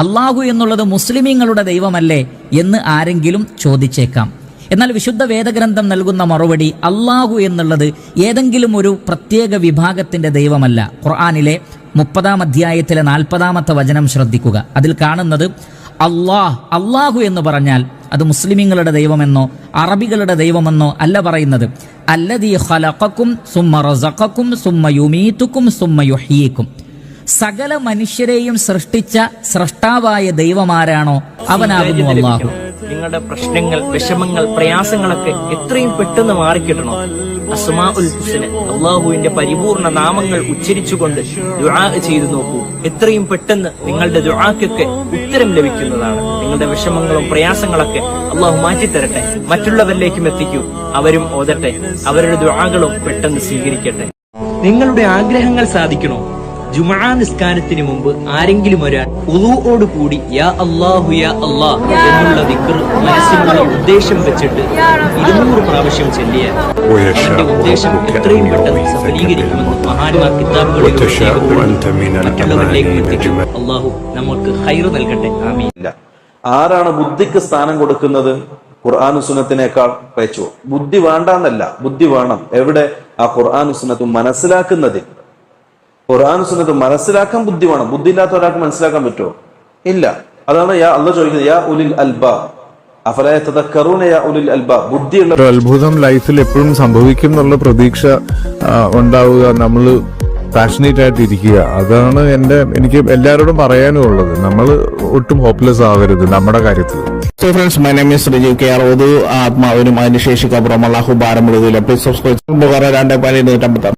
അള്ളാഹു എന്നുള്ളത് മുസ്ലിമീങ്ങളുടെ ദൈവമല്ലേ എന്ന് ആരെങ്കിലും ചോദിച്ചേക്കാം. എന്നാൽ വിശുദ്ധ വേദഗ്രന്ഥം നൽകുന്ന മറുപടി അള്ളാഹു എന്നുള്ളത് ഏതെങ്കിലും ഒരു പ്രത്യേക വിഭാഗത്തിന്റെ ദൈവമല്ല. ഖുർആാനിലെ മുപ്പതാം അധ്യായത്തിലെ നാൽപ്പതാമത്തെ വചനം ശ്രദ്ധിക്കുക. അതിൽ കാണുന്നത് അള്ളാഹ് അള്ളാഹു എന്ന് പറഞ്ഞാൽ അത് മുസ്ലിമീങ്ങളുടെ ദൈവമെന്നോ അറബികളുടെ ദൈവമെന്നോ അല്ല പറയുന്നത്. അല്ലതീ ഹലക്കും സുമ്മ റസഖക്കും സുമ്മ യുമീതുക്കും സുമ്മ യുഹ്യീക്കും. സകല മനുഷ്യരെയും സൃഷ്ടിച്ച സൃഷ്ടാവായ ദൈവമാരാണോ അവനാകുന്നു അള്ളാഹു. നിങ്ങളുടെ പ്രശ്നങ്ങൾ വിഷമങ്ങൾ പ്രയാസങ്ങളൊക്കെ എത്രയും പെട്ടെന്ന് മാറിക്കിട്ടണോ. അസ്മാ ഉൽ ഹുസന് അള്ളാഹുവിന്റെ പരിപൂർണ നാമങ്ങൾ ഉച്ചരിച്ചുകൊണ്ട് ദുആ ചെയ്തു നോക്കൂ. എത്രയും പെട്ടെന്ന് നിങ്ങളുടെ ദുആക്കൊക്കെ ഉത്തരം ലഭിക്കുന്നതാണ്. നിങ്ങളുടെ വിഷമങ്ങളും പ്രയാസങ്ങളൊക്കെ അള്ളാഹു മാറ്റിത്തരട്ടെ. മറ്റുള്ളവരിലേക്കും എത്തിക്കൂ. അവരും ഓതട്ടെ. അവരുടെ ദുആകളും പെട്ടെന്ന് സ്വീകരിക്കട്ടെ. നിങ്ങളുടെ ആഗ്രഹങ്ങൾ സാധിക്കണോ? ജുമാ നിസ്കാരത്തിന് മുമ്പ് ആരെങ്കിലും ഒരാൾ ഉളുവോട് കൂടി യാ അള്ളാഹു യാ അള്ളാഹ് എന്നുള്ള വിക്ർ മനസ്സിനുള്ള ഉദ്ദേശം വെച്ചിട്ട് ഇരുന്നൂറ് പ്രാവശ്യം ചെല്ലിയ ഉദ്ദേശം എത്രയും പെട്ടെന്ന് സഫലീകരിക്കുമെന്ന് മഹാന്മാർ കിതാബുകളിലേക്ക് അള്ളാഹു നമുക്ക് ഹൈറ് നൽകട്ടെ. ആമീൻ. ആരാണ് ബുദ്ധിക്ക് സ്ഥാനം കൊടുക്കുന്നത്? ഖുർആാനു സുന്നത്തിനേക്കാൾ ബുദ്ധി വേണ്ടാന്നല്ല ബുദ്ധി വേണം. എവിടെ? ആ ഖുർആാനു സുന്നത്തും മനസ്സിലാക്കുന്നതിൽ. ഖുർആാനു സുന്നത്ത് മനസ്സിലാക്കാൻ ബുദ്ധി വേണം. ബുദ്ധി ഇല്ലാത്ത ഒരാൾക്ക് മനസ്സിലാക്കാൻ പറ്റുമോ? ഇല്ല. അതാണ് യാ അല്ല ചോദിക്കുന്നത് യാ ഉലിൽ അൽബാ. അഫലായ തദക്കറൂന യാ ഉലിൽ അൽബാ? ബുദ്ധിയുള്ള ഒരു അത്ഭുതം ലൈഫിൽ എപ്പോഴും സംഭവിക്കും എന്നുള്ള പ്രതീക്ഷ ഉണ്ടാവുക. നമ്മൾ പാഷനേറ്റ് ആയിട്ട് ഇരിക്കുക അതാണ് എന്റെ എനിക്ക് എല്ലാവരോടും പറയാനും ഉള്ളത്. നമ്മൾ ഒട്ടും ഹോപ്പ്ലെസ് ആവരുത് നമ്മുടെ കാര്യത്തിൽ. So friends my name is is K R ഓതു ആത്മാവിനും അതിന് ശേഷിക്കപ്പുറം അള്ളാഹു ഭാരം പ്ലീസ് സബ്സ്ക്രൈബ് രണ്ട് പതിനെട്ട്